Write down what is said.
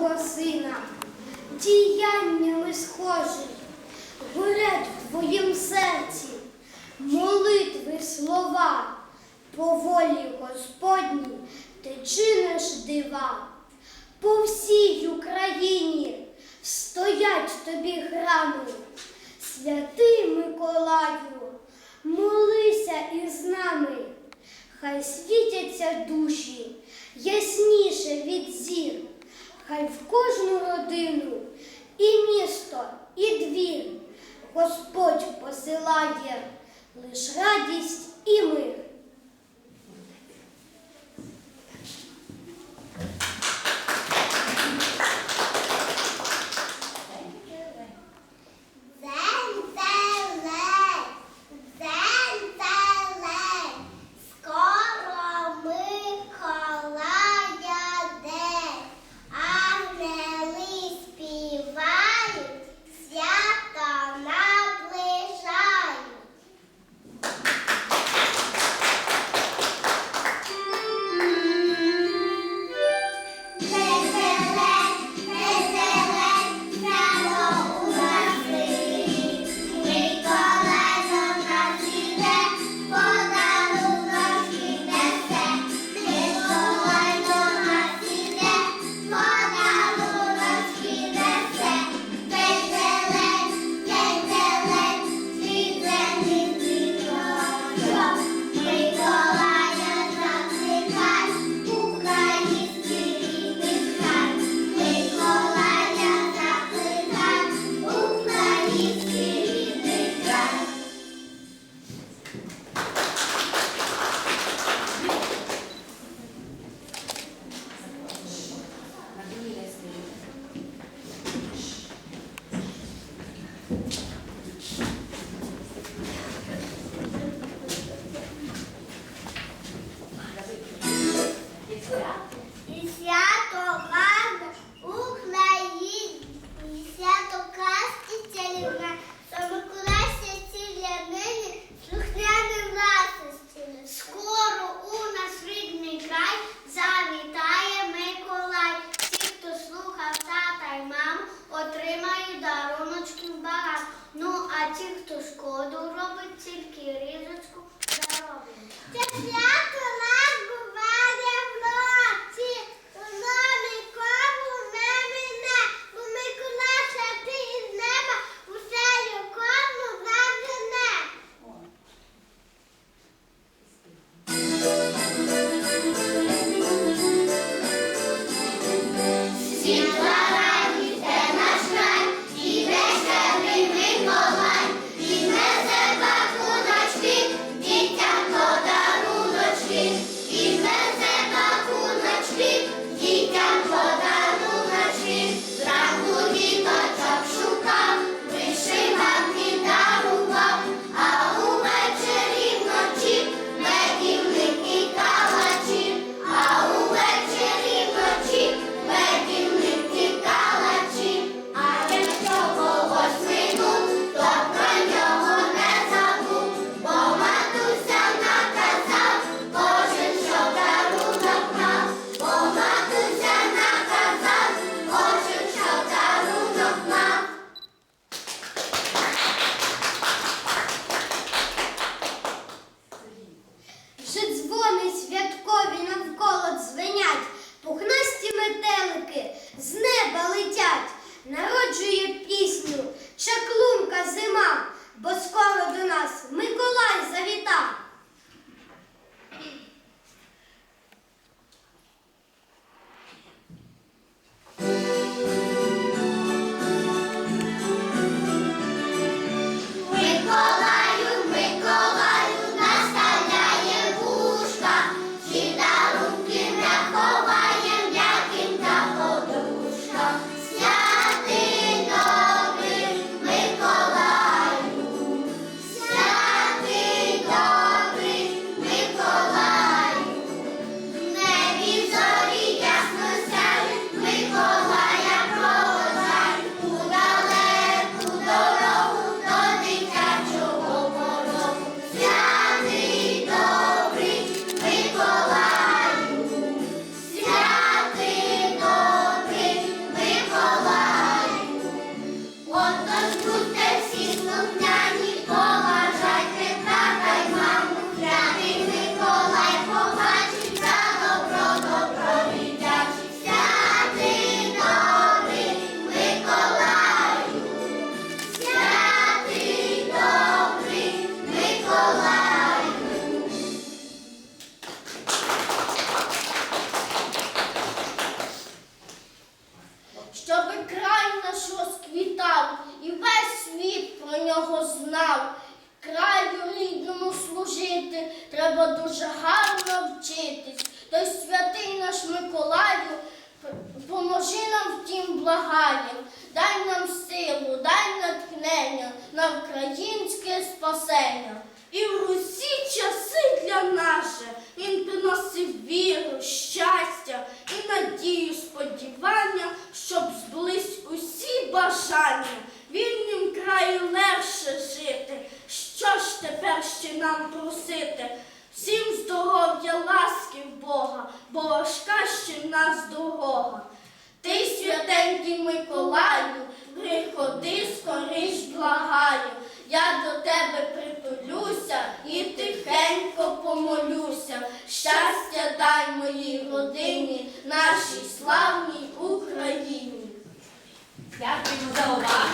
свого сина, діяннями схожі, горять в твоїм серці, молитви слова, по волі Господні ти чиниш дива. По всій Україні стоять тобі храми, святий Миколаю, молися із нами, хай світяться душі. Ясніше від зір хай в кожну родину і місто, і двір Господь посилає лиш радість і мир. Ті, хто шкоду робить, тільки треба дуже гарно вчитись. Той святий наш Миколаю, поможи нам в тім благаєм, дай нам силу, дай натхнення на українське спасення. І в усі часи для наше він приносив віру, щастя і надію, сподівання, щоб зблизь усі бажання, вільним краю легше жити. Що ж тепер ще нам просити? Всім здоров'я, ласки в Бога, бо важка ще в нас дорога. Ти, святенький Миколаю, приходи скоріш благаю. Я до тебе притулюся і тихенько помолюся. Щастя дай моїй родині, нашій славній Україні. Дякуємо за увагу.